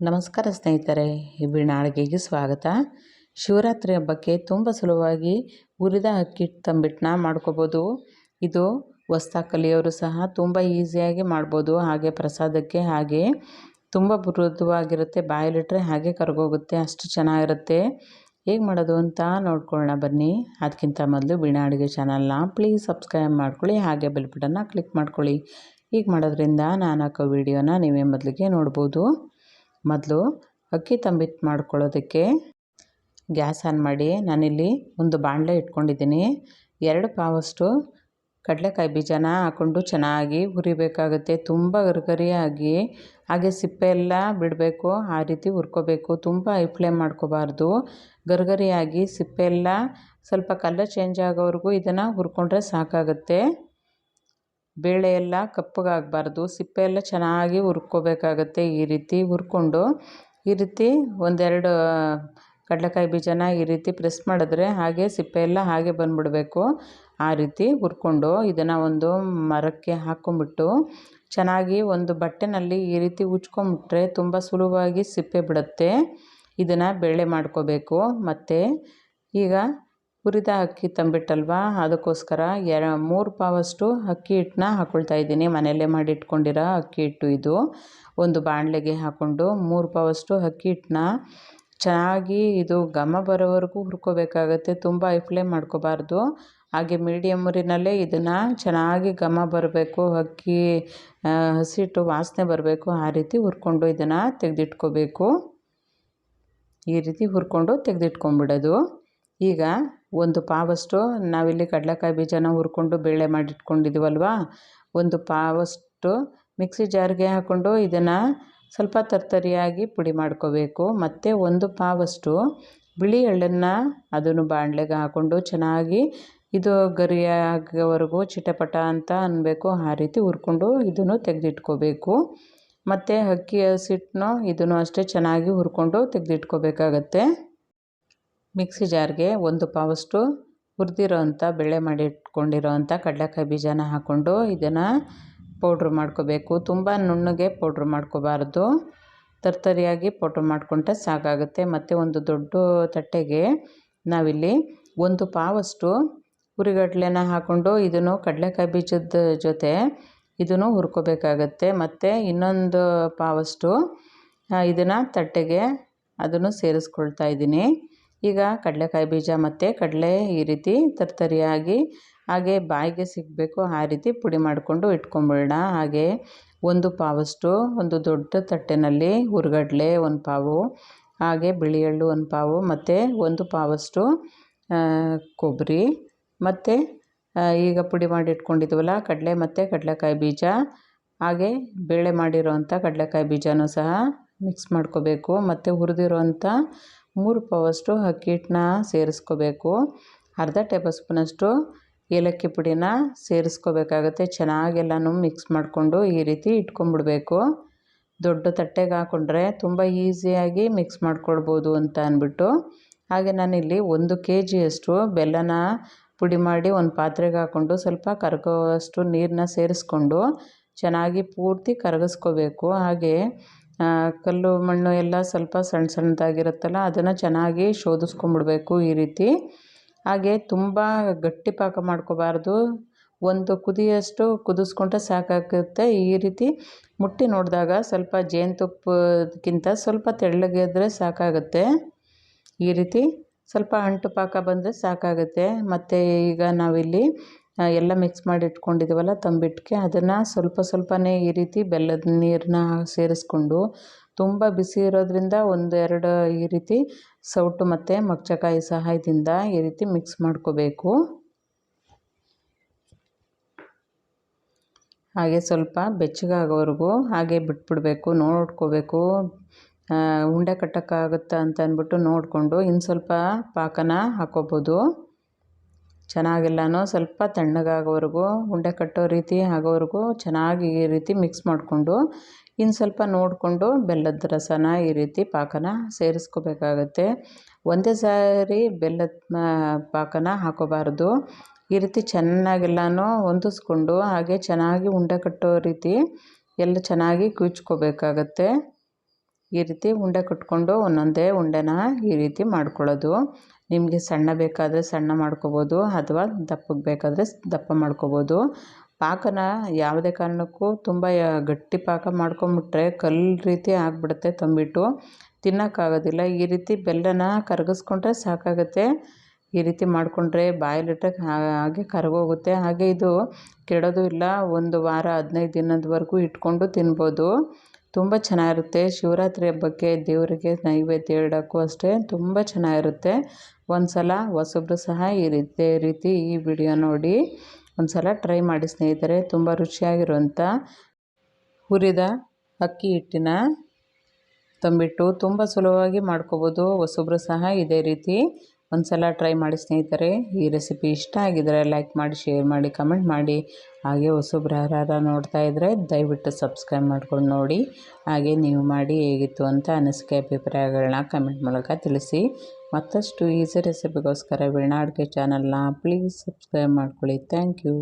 ನಮಸ್ಕಾರ ಸ್ನೇಹಿತರೆ ವೀಣಾ ಅಡುಗೆಗೆ ಸ್ವಾಗತ. ಶಿವರಾತ್ರಿ ಹಬ್ಬಕ್ಕೆ ತುಂಬ ಸುಲಭವಾಗಿ ಹುರಿದ ಅಕ್ಕಿ ತಂಬಿಟ್ಟನ್ನ ಮಾಡ್ಕೋಬೋದು. ಇದು ಹೊಸ್ತಾ ಕಲಿಯೋರು ಸಹ ತುಂಬ ಈಸಿಯಾಗಿ ಮಾಡ್ಬೋದು. ಹಾಗೆ ಪ್ರಸಾದಕ್ಕೆ ಹಾಗೆ ತುಂಬ ಮೃದುವಾಗಿರುತ್ತೆ ಬಾಯಲ್ಲಿಟ್ಟರೆ ಹಾಗೆ ಕರಗೋಗುತ್ತೆ, ಅಷ್ಟು ಚೆನ್ನಾಗಿರುತ್ತೆ. ಹೇಗೆ ಮಾಡೋದು ಅಂತ ನೋಡ್ಕೊಳ್ಳೋಣ ಬನ್ನಿ. ಅದಕ್ಕಿಂತ ಮೊದಲು ಬೀಣ ಅಡುಗೆ ಚಾನಲ್ನ ಪ್ಲೀಸ್ ಸಬ್ಸ್ಕ್ರೈಬ್ ಮಾಡ್ಕೊಳ್ಳಿ, ಹಾಗೆ ಬೆಲ್ ಬಟನ್ನ ಕ್ಲಿಕ್ ಮಾಡ್ಕೊಳ್ಳಿ. ಹೀಗೆ ಮಾಡೋದ್ರಿಂದ ನಾನು ಹಾಕೋ ವೀಡಿಯೋನ ನೀವೇ ಮೊದಲಿಗೆ ನೋಡ್ಬೋದು. ಮೊದಲು ಅಕ್ಕಿ ತಂಬಿಟ್ಟು ಮಾಡ್ಕೊಳ್ಳೋದಕ್ಕೆ ಗ್ಯಾಸ್ ಆನ್ ಮಾಡಿ ನಾನಿಲ್ಲಿ ಒಂದು ಬಾಣಲೆ ಇಟ್ಕೊಂಡಿದ್ದೀನಿ. ಎರಡು ಪಾವಷ್ಟು ಕಡಲೆಕಾಯಿ ಬೀಜನ ಹಾಕ್ಕೊಂಡು ಚೆನ್ನಾಗಿ ಹುರಿಬೇಕಾಗುತ್ತೆ. ತುಂಬ ಗರಿಗರಿಯಾಗಿ, ಹಾಗೆ ಸಿಪ್ಪೆ ಎಲ್ಲ ಬಿಡಬೇಕು, ಆ ರೀತಿ ಹುರ್ಕೋಬೇಕು. ತುಂಬ ಹೈ ಫ್ಲೇಮ್ ಮಾಡ್ಕೋಬಾರ್ದು. ಗರಿಗರಿಯಾಗಿ, ಸಿಪ್ಪೆ ಎಲ್ಲ ಸ್ವಲ್ಪ ಕಲರ್ ಚೇಂಜ್ ಆಗೋವರೆಗೂ ಇದನ್ನು ಹುರ್ಕೊಂಡ್ರೆ ಸಾಕಾಗುತ್ತೆ. ಬೇಳೆ ಎಲ್ಲ ಕಪ್ಪಗಾಗಬಾರ್ದು. ಸಿಪ್ಪೆ ಎಲ್ಲ ಚೆನ್ನಾಗಿ ಹುರ್ಕೋಬೇಕಾಗತ್ತೆ ಈ ರೀತಿ ಹುರ್ಕೊಂಡು. ಈ ರೀತಿ ಒಂದೆರಡು ಕಡಲೆಕಾಯಿ ಬೀಜನ ಈ ರೀತಿ ಪ್ರೆಸ್ ಮಾಡಿದ್ರೆ ಹಾಗೆ ಸಿಪ್ಪೆ ಎಲ್ಲ ಹಾಗೆ ಬಂದುಬಿಡಬೇಕು. ಆ ರೀತಿ ಹುರ್ಕೊಂಡು ಇದನ್ನು ಒಂದು ಮರಕ್ಕೆ ಹಾಕ್ಕೊಂಬಿಟ್ಟು ಚೆನ್ನಾಗಿ ಒಂದು ಬಟ್ಟೆನಲ್ಲಿ ಈ ರೀತಿ ಉಚ್ಕೊಂಬಿಟ್ರೆ ತುಂಬ ಸುಲಭವಾಗಿ ಸಿಪ್ಪೆ ಬಿಡುತ್ತೆ. ಇದನ್ನು ಬೇಳೆ ಮಾಡ್ಕೋಬೇಕು. ಮತ್ತು ಈಗ ಹುರಿದ ಅಕ್ಕಿ ತಂಬಿಟ್ಟಲ್ವಾ? ಅದಕ್ಕೋಸ್ಕರ ಎರ, ಮೂರು ಪಾವಷ್ಟು ಅಕ್ಕಿ ಹಿಟ್ಟನ್ನ ಹಾಕ್ಕೊಳ್ತಾ ಇದ್ದೀನಿ. ಮನೆಯಲ್ಲೇ ಮಾಡಿ ಇಟ್ಕೊಂಡಿರೋ ಅಕ್ಕಿ ಹಿಟ್ಟು ಇದು. ಒಂದು ಬಾಣಲೆಗೆ ಹಾಕ್ಕೊಂಡು ಮೂರು ಪಾವಷ್ಟು ಅಕ್ಕಿ ಹಿಟ್ಟನ್ನ ಚೆನ್ನಾಗಿ ಇದು ಘಮ ಬರೋವರೆಗೂ ಹುರ್ಕೋಬೇಕಾಗತ್ತೆ. ತುಂಬ ಫ್ಲೇಮ್ ಮಾಡ್ಕೋಬಾರ್ದು. ಹಾಗೆ ಮೀಡಿಯಮ್ ಉರಿನಲ್ಲೇ ಇದನ್ನು ಚೆನ್ನಾಗಿ ಘಮ ಬರಬೇಕು. ಅಕ್ಕಿ ಹಸಿಟ್ಟು ವಾಸನೆ ಬರಬೇಕು. ಆ ರೀತಿ ಹುರ್ಕೊಂಡು ಇದನ್ನು ತೆಗೆದಿಟ್ಕೋಬೇಕು. ಈ ರೀತಿ ಹುರ್ಕೊಂಡು ತೆಗೆದಿಟ್ಕೊಂಬಿಡೋದು ಈಗ ಒಂದು ಪಾವಷ್ಟು ನಾವಿಲ್ಲಿ ಕಡಲೆಕಾಯಿ ಬೀಜನ ಹುರ್ಕೊಂಡು ಬೇಳೆ ಮಾಡಿಟ್ಕೊಂಡಿದ್ದೀವಲ್ವ ಒಂದು ಪಾವಷ್ಟು ಮಿಕ್ಸಿ ಜಾರ್ಗೆ ಹಾಕ್ಕೊಂಡು ಇದನ್ನು ಸ್ವಲ್ಪ ತರ್ತರಿಯಾಗಿ ಪುಡಿ ಮಾಡ್ಕೋಬೇಕು. ಮತ್ತು ಒಂದು ಪಾವಷ್ಟು ಬಿಳಿ ಎಳ್ಳನ್ನು ಅದನ್ನು ಬಾಣಲೆಗೆ ಹಾಕ್ಕೊಂಡು ಚೆನ್ನಾಗಿ ಇದು ಗರಿಯಾಗೋವರೆಗೂ ಚಿಟಪಟ ಅಂತ ಅನ್ನಬೇಕು ಆ ರೀತಿ ಹುರ್ಕೊಂಡು ಇದನ್ನು ತೆಗೆದಿಟ್ಕೋಬೇಕು. ಮತ್ತು ಅಕ್ಕಿ ಹಸಿಟ್ಟನ್ನು ಇದನ್ನು ಅಷ್ಟೇ ಚೆನ್ನಾಗಿ ಹುರ್ಕೊಂಡು ತೆಗೆದಿಟ್ಕೋಬೇಕಾಗತ್ತೆ. ಮಿಕ್ಸಿ ಜಾರ್ಗೆ ಒಂದು ಪಾವಷ್ಟು ಹುರಿದಿರೋ ಅಂಥ ಬೇಳೆ ಮಾಡಿಟ್ಕೊಂಡಿರೋ ಅಂಥ ಕಡಲೆಕಾಯಿ ಬೀಜನ ಹಾಕ್ಕೊಂಡು ಇದನ್ನು ಪೌಡ್ರ್ ಮಾಡ್ಕೋಬೇಕು. ತುಂಬ ನುಣ್ಣಗೆ ಪೌಡ್ರ್ ಮಾಡ್ಕೋಬಾರ್ದು. ತರ್ತರಿಯಾಗಿ ಪೌಡ್ರ್ ಮಾಡ್ಕೊಂಡ್ರೆ ಸಾಕಾಗುತ್ತೆ ಮತ್ತು ಒಂದು ದೊಡ್ಡ ತಟ್ಟೆಗೆ ನಾವಿಲ್ಲಿ ಒಂದು ಪಾವಷ್ಟು ಹುರಿಗಡ್ಲೆನ ಹಾಕ್ಕೊಂಡು ಇದನ್ನು ಕಡಲೆಕಾಯಿ ಬೀಜದ ಜೊತೆ ಇದನ್ನು ಹುರ್ಕೋಬೇಕಾಗತ್ತೆ. ಮತ್ತು ಇನ್ನೊಂದು ಪಾವಷ್ಟು ಇದನ್ನು ತಟ್ಟೆಗೆ ಅದನ್ನು ಸೇರಿಸ್ಕೊಳ್ತಾ ಇದ್ದೀನಿ. ಈಗ ಕಡಲೆಕಾಯಿ ಬೀಜ ಮತ್ತು ಕಡಲೆ ಈ ರೀತಿ ತರ್ತರಿಯಾಗಿ ಹಾಗೆ ಬಾಯಿಗೆ ಸಿಗಬೇಕು ಆ ರೀತಿ ಪುಡಿ ಮಾಡಿಕೊಂಡು ಇಟ್ಕೊಂಬಿಡೋಣ. ಹಾಗೆ ಒಂದು ಪಾವಷ್ಟು, ಒಂದು ದೊಡ್ಡ ತಟ್ಟೆನಲ್ಲಿ ಹುರ್ಗಡ್ಲೆ ಒಂದು ಪಾವು, ಹಾಗೆ ಬಿಳಿ ಎಳ್ಳು ಒಂದು ಪಾವು, ಮತ್ತು ಒಂದು ಪಾವಷ್ಟು ಕೊಬ್ಬರಿ, ಮತ್ತು ಈಗ ಪುಡಿ ಮಾಡಿ ಇಟ್ಕೊಂಡಿದ್ವಲ್ಲ ಕಡಲೆ ಮತ್ತು ಕಡಲೆಕಾಯಿ ಬೀಜ, ಹಾಗೆ ಬೇಳೆ ಮಾಡಿರೋವಂಥ ಕಡಲೆಕಾಯಿ ಬೀಜನೂ ಸಹ ಮಿಕ್ಸ್ ಮಾಡ್ಕೋಬೇಕು. ಮತ್ತು ಹುರಿದಿರೋಂಥ ಮೂರು ಪಾವಷ್ಟು ಅಕ್ಕಿ ಹಿಟ್ಟನ್ನ ಸೇರಿಸ್ಕೋಬೇಕು. ಅರ್ಧ ಟೇಬಲ್ ಸ್ಪೂನಷ್ಟು ಏಲಕ್ಕಿ ಪುಡಿನ ಸೇರಿಸ್ಕೋಬೇಕಾಗತ್ತೆ. ಚೆನ್ನಾಗೆಲ್ಲನೂ ಮಿಕ್ಸ್ ಮಾಡಿಕೊಂಡು ಈ ರೀತಿ ಇಟ್ಕೊಂಬಿಡ್ಬೇಕು. ದೊಡ್ಡ ತಟ್ಟೆಗೆ ಹಾಕ್ಕೊಂಡ್ರೆ ತುಂಬ ಈಸಿಯಾಗಿ ಮಿಕ್ಸ್ ಮಾಡ್ಕೊಳ್ಬೋದು ಅಂತ ಅಂದ್ಬಿಟ್ಟು ಹಾಗೆ ನಾನಿಲ್ಲಿ ಒಂದು ಕೆ ಜಿಯಷ್ಟು ಬೆಲ್ಲನ ಪುಡಿ ಮಾಡಿ ಒಂದು ಪಾತ್ರೆಗೆ ಹಾಕ್ಕೊಂಡು ಸ್ವಲ್ಪ ಕರಗೋವಷ್ಟು ನೀರನ್ನ ಸೇರಿಸ್ಕೊಂಡು ಚೆನ್ನಾಗಿ ಪೂರ್ತಿ ಕರಗಿಸ್ಕೋಬೇಕು. ಹಾಗೆ ಕಲ್ಲು, ಮಣ್ಣು ಎಲ್ಲ ಸ್ವಲ್ಪ ಸಣ್ಣ ಸಣ್ಣದಾಗಿರುತ್ತಲ್ಲ, ಅದನ್ನು ಚೆನ್ನಾಗಿ ಶೋಧಿಸ್ಕೊಂಬಿಡ್ಬೇಕು ಈ ರೀತಿ. ಹಾಗೆ ತುಂಬ ಗಟ್ಟಿ ಪಾಕ ಮಾಡ್ಕೋಬಾರ್ದು. ಒಂದು ಕುದಿಯಷ್ಟು ಕುದಿಸ್ಕೊಂಡ್ರೆ ಸಾಕಾಗುತ್ತೆ. ಈ ರೀತಿ ಮುಟ್ಟಿ ನೋಡಿದಾಗ ಸ್ವಲ್ಪ ಜೇನುತುಪ್ಪಕ್ಕಿಂತ ಸ್ವಲ್ಪ ತೆಳ್ಳಗಿದ್ರೆ ಸಾಕಾಗುತ್ತೆ. ಈ ರೀತಿ ಸ್ವಲ್ಪ ಅಂಟು ಪಾಕ ಬಂದರೆ ಸಾಕಾಗುತ್ತೆ. ಮತ್ತು ಈಗ ನಾವಿಲ್ಲಿ ಎಲ್ಲ ಮಿಕ್ಸ್ ಮಾಡಿ ಇಟ್ಕೊಂಡಿದ್ದೀವಲ್ಲ ತಂಬಿಟ್ಟಿಗೆ ಅದನ್ನು ಸ್ವಲ್ಪ ಸ್ವಲ್ಪನೇ ಈ ರೀತಿ ಬೆಲ್ಲದ ನೀರನ್ನ ಸೇರಿಸ್ಕೊಂಡು, ತುಂಬ ಬಿಸಿ ಇರೋದ್ರಿಂದ ಒಂದೆರಡು ಈ ರೀತಿ ಸೌಟು ಮತ್ತು ಮಗ್ಚಕಾಯಿ ಸಹಾಯದಿಂದ ಈ ರೀತಿ ಮಿಕ್ಸ್ ಮಾಡ್ಕೋಬೇಕು. ಹಾಗೆ ಸ್ವಲ್ಪ ಬೆಚ್ಚಗಾಗೋವರೆಗೂ ಹಾಗೆ ಬಿಟ್ಬಿಡಬೇಕು, ನೋಡ್ಕೋಬೇಕು. ಉಂಡೆ ಕಟ್ಟೋಕ್ಕಾಗುತ್ತಾ ಅಂತ ಅಂದ್ಬಿಟ್ಟು ನೋಡಿಕೊಂಡು ಇನ್ನು ಸ್ವಲ್ಪ ಪಾಕನ ಹಾಕ್ಕೋಬೋದು ಚೆನ್ನಾಗೆಲ್ಲನೂ ಸ್ವಲ್ಪ ತಣ್ಣಗಾಗೋವರೆಗೂ, ಉಂಡೆ ಕಟ್ಟೋ ರೀತಿ ಆಗೋವರೆಗೂ ಚೆನ್ನಾಗಿ ಈ ರೀತಿ ಮಿಕ್ಸ್ ಮಾಡಿಕೊಂಡು, ಇನ್ನು ಸ್ವಲ್ಪ ನೋಡಿಕೊಂಡು ಬೆಲ್ಲದ ರಸನ ಈ ರೀತಿ ಪಾಕನ ಸೇರಿಸ್ಕೋಬೇಕಾಗತ್ತೆ. ಒಂದೇ ಸಾರಿ ಬೆಲ್ಲದ ಪಾಕನ ಹಾಕೋಬಾರ್ದು. ಈ ರೀತಿ ಚೆನ್ನಾಗೆಲ್ಲನೂ ಹೊಂದಿಸ್ಕೊಂಡು, ಹಾಗೆ ಚೆನ್ನಾಗಿ ಉಂಡೆ ಕಟ್ಟೋ ರೀತಿ ಎಲ್ಲ ಚೆನ್ನಾಗಿ ಕುಚ್ಕೋಬೇಕಾಗತ್ತೆ ಈ ರೀತಿ ಉಂಡೆ ಕಟ್ಕೊಂಡು ಒಂದೊಂದೇ ಉಂಡೆನ ಈ ರೀತಿ ಮಾಡ್ಕೊಳ್ಳೋದು. ನಿಮಗೆ ಸಣ್ಣ ಬೇಕಾದರೆ ಸಣ್ಣ ಮಾಡ್ಕೋಬೋದು ಅಥವಾ ದಪ್ಪಗೆ ಬೇಕಾದರೆ ದಪ್ಪ ಮಾಡ್ಕೋಬೋದು. ಪಾಕನ ಯಾವುದೇ ಕಾರಣಕ್ಕೂ ತುಂಬ ಗಟ್ಟಿ ಪಾಕ ಮಾಡ್ಕೊಂಬಿಟ್ರೆ ಕಲ್ಲು ರೀತಿ ಆಗಿಬಿಡುತ್ತೆ ತಂಬಿಟ್ಟು. ತಿನ್ನೋಕ್ಕಾಗೋದಿಲ್ಲ. ಈ ರೀತಿ ಬೆಲ್ಲನ ಕರಗಿಸ್ಕೊಂಡ್ರೆ ಸಾಕಾಗುತ್ತೆ. ಈ ರೀತಿ ಮಾಡಿಕೊಂಡ್ರೆ ಬಾಯಲ್ಲಿಟ್ಟರೆ ಹಾಗೆ ಕರಗೋಗುತ್ತೆ. ಹಾಗೆ ಇದು ಕೆಡೋದು ಇಲ್ಲ. ಒಂದು ವಾರ, ಹದಿನೈದು ದಿನದವರೆಗೂ ಇಟ್ಕೊಂಡು ತಿನ್ಬೋದು. ತುಂಬ ಚೆನ್ನಾಗಿರುತ್ತೆ. ಶಿವರಾತ್ರಿ ಹಬ್ಬಕ್ಕೆ ದೇವರಿಗೆ ನೈವೇದ್ಯ ಇಡೋಕ್ಕೂ ಅಷ್ಟೇ ತುಂಬ ಚೆನ್ನಾಗಿರುತ್ತೆ. ಒಂದು ಸಲ ಹೊಸಬ್ರು ಸಹ ಈ ರೀತಿ ರೀತಿ ಈ ವಿಡಿಯೋ ನೋಡಿ ಒಂದು ಸಲ ಟ್ರೈ ಮಾಡಿ ಸ್ನೇಹಿತರೆ, ತುಂಬ ರುಚಿಯಾಗಿರುವಂಥ ಹುರಿದ ಅಕ್ಕಿ ಹಿಟ್ಟಿನ ತಂಬಿಟ್ಟು ತುಂಬ ಸುಲಭವಾಗಿ ಮಾಡ್ಕೋಬೋದು. ಹೊಸಬ್ರು ಸಹ ಇದೇ ರೀತಿ ಒಂದು ಸಲ ಟ್ರೈ ಮಾಡಿ ಸ್ನೇಹಿತರೆ, ಈ ರೆಸಿಪಿ ಇಷ್ಟ ಆಗಿದ್ರೆ ಲೈಕ್ ಮಾಡಿ ಶೇರ್ ಮಾಡಿ ಕಮೆಂಟ್ ಮಾಡಿ. ಹಾಗೆ ಹೊಸಬ್ರು ಯಾರು ನೋಡ್ತಾ ಇದ್ದರೆ ದಯವಿಟ್ಟು ಸಬ್ಸ್ಕ್ರೈಬ್ ಮಾಡ್ಕೊಂಡು ನೋಡಿ. ಹಾಗೆ ನೀವು ಮಾಡಿ ಹೇಗಿತ್ತು ಅಂತ ಅನಿಸಿಕೆ ಅಭಿಪ್ರಾಯಗಳನ್ನ ಕಮೆಂಟ್ ಮೂಲಕ ತಿಳಿಸಿ. ಮತ್ತಷ್ಟು ಈಸಿ ರೆಸಿಪಿಗೋಸ್ಕರ ವೀಣಾ ಅಡುಗೆ ಚಾನಲ್ನ ಪ್ಲೀಸ್ ಸಬ್ಸ್ಕ್ರೈಬ್ ಮಾಡ್ಕೊಳ್ಳಿ. Thank you